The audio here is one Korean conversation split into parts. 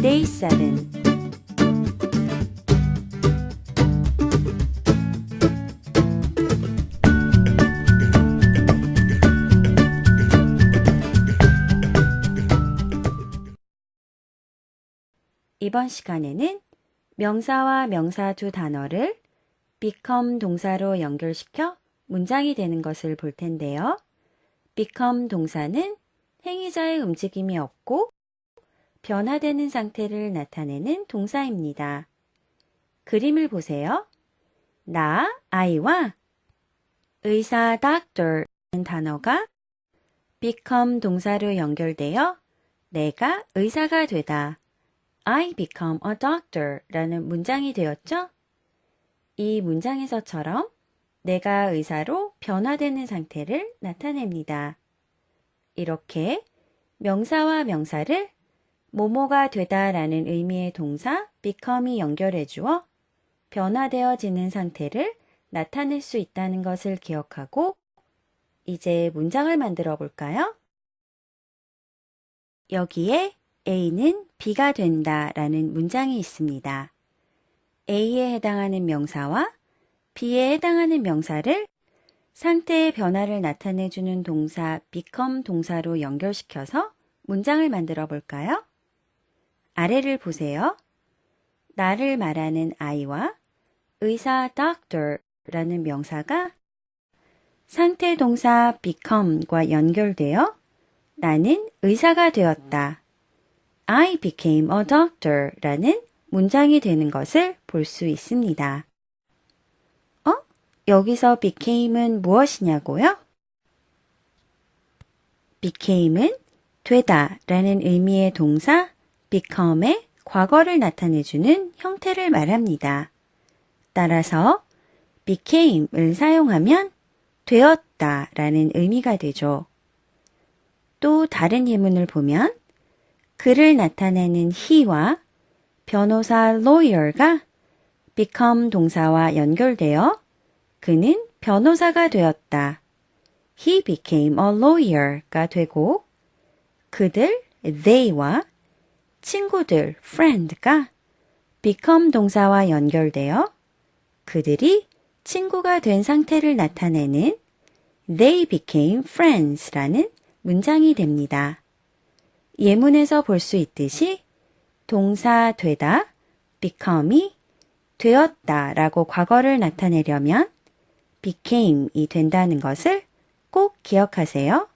Day 7 이번 시간에는 명사와 명사 두 단어를 become 동사로 연결시켜 문장이 되는 것을 볼 텐데요. become 동사는 행위자의 움직임이 없고 변화되는 상태를 나타내는 동사입니다. 그림을 보세요. 나, 아이와 의사 doctor는 단어가 become 동사로 연결되어 내가 의사가 되다. I become a doctor 라는 문장이 되었죠? 이 문장에서처럼 내가 의사로 변화되는 상태를 나타냅니다. 이렇게 명사와 명사를 모모가 되다 라는 의미의 동사 become이 연결해 주어 변화되어지는 상태를 나타낼 수 있다는 것을 기억하고 이제 문장을 만들어 볼까요? 여기에 A는 B가 된다 라는 문장이 있습니다. A에 해당하는 명사와 B에 해당하는 명사를 상태의 변화를 나타내주는 동사 become 동사로 연결시켜서 문장을 만들어 볼까요? 아래를 보세요. 나를 말하는 아이와 의사 doctor라는 명사가 상태 동사 become과 연결되어 나는 의사가 되었다. I became a doctor 라는 문장이 되는 것을 볼 수 있습니다. 어? 여기서 became은 무엇이냐고요? became은 되다 라는 의미의 동사 become의 과거를 나타내주는 형태를 말합니다. 따라서 became을 사용하면 되었다 라는 의미가 되죠. 또 다른 예문을 보면 그를 나타내는 he와 변호사 lawyer가 become 동사와 연결되어 그는 변호사가 되었다. He became a lawyer가 되고 그들 they와 친구들 friend가 become 동사와 연결되어 그들이 친구가 된 상태를 나타내는 they became friends라는 문장이 됩니다. 예문에서 볼 수 있듯이 동사 되다, become이 되었다 라고 과거를 나타내려면 became이 된다는 것을 꼭 기억하세요.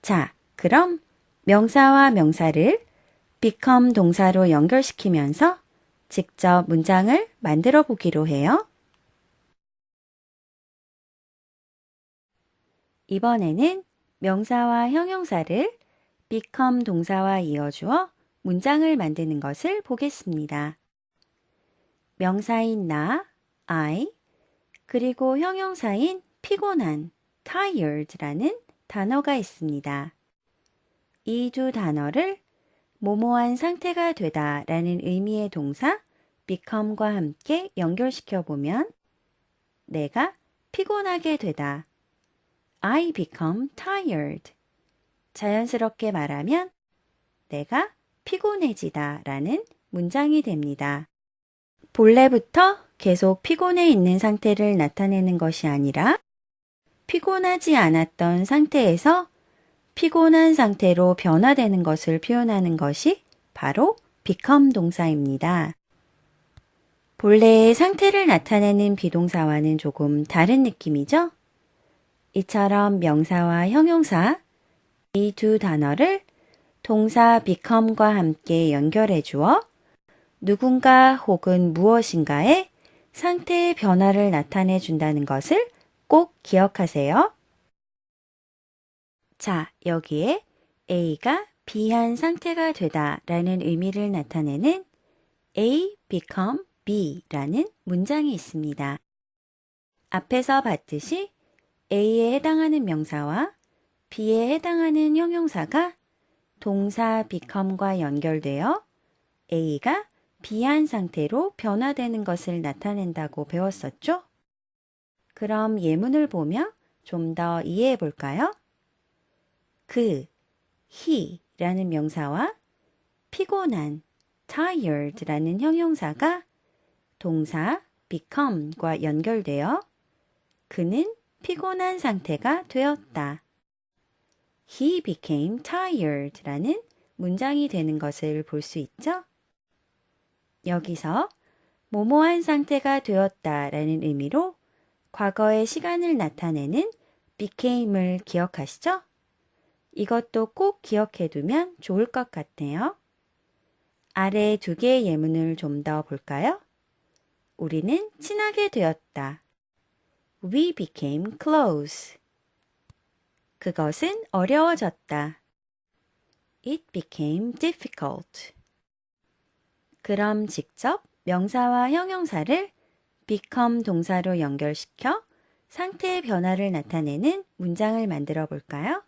자, 그럼 명사와 명사를 become 동사로 연결시키면서 직접 문장을 만들어 보기로 해요. 이번에는 명사와 형용사를 become 동사와 이어주어 문장을 만드는 것을 보겠습니다. 명사인 나, I, 그리고 형용사인 피곤한, tired라는 단어가 있습니다. 이 두 단어를 모모한 상태가 되다 라는 의미의 동사 become과 함께 연결시켜 보면 내가 피곤하게 되다. I become tired. 자연스럽게 말하면 내가 피곤해지다 라는 문장이 됩니다. 본래부터 계속 피곤해 있는 상태를 나타내는 것이 아니라 피곤하지 않았던 상태에서 피곤한 상태로 변화되는 것을 표현하는 것이 바로 become 동사입니다. 본래의 상태를 나타내는 비동사와는 조금 다른 느낌이죠? 이처럼 명사와 형용사, 이 두 단어를 동사 become과 함께 연결해 주어 누군가 혹은 무엇인가의 상태의 변화를 나타내 준다는 것을 꼭 기억하세요. 자, 여기에 A가 B한 상태가 되다 라는 의미를 나타내는 A become B 라는 문장이 있습니다. 앞에서 봤듯이 A에 해당하는 명사와 B에 해당하는 형용사가 동사 become과 연결되어 A가 B한 상태로 변화되는 것을 나타낸다고 배웠었죠? 그럼 예문을 보며 좀 더 이해해 볼까요? 그, he라는 명사와 피곤한 tired라는 형용사가 동사 become과 연결되어 그는 피곤한 상태가 되었다. He became tired라는 문장이 되는 것을 볼 수 있죠? 여기서 모모한 상태가 되었다 라는 의미로 과거의 시간을 나타내는 became을 기억하시죠? 이것도 꼭 기억해 두면 좋을 것 같네요. 아래 두 개의 예문을 좀 더 볼까요? 우리는 친하게 되었다. We became close. 그것은 어려워졌다. It became difficult. 그럼 직접 명사와 형용사를 become 동사로 연결시켜 상태의 변화를 나타내는 문장을 만들어 볼까요?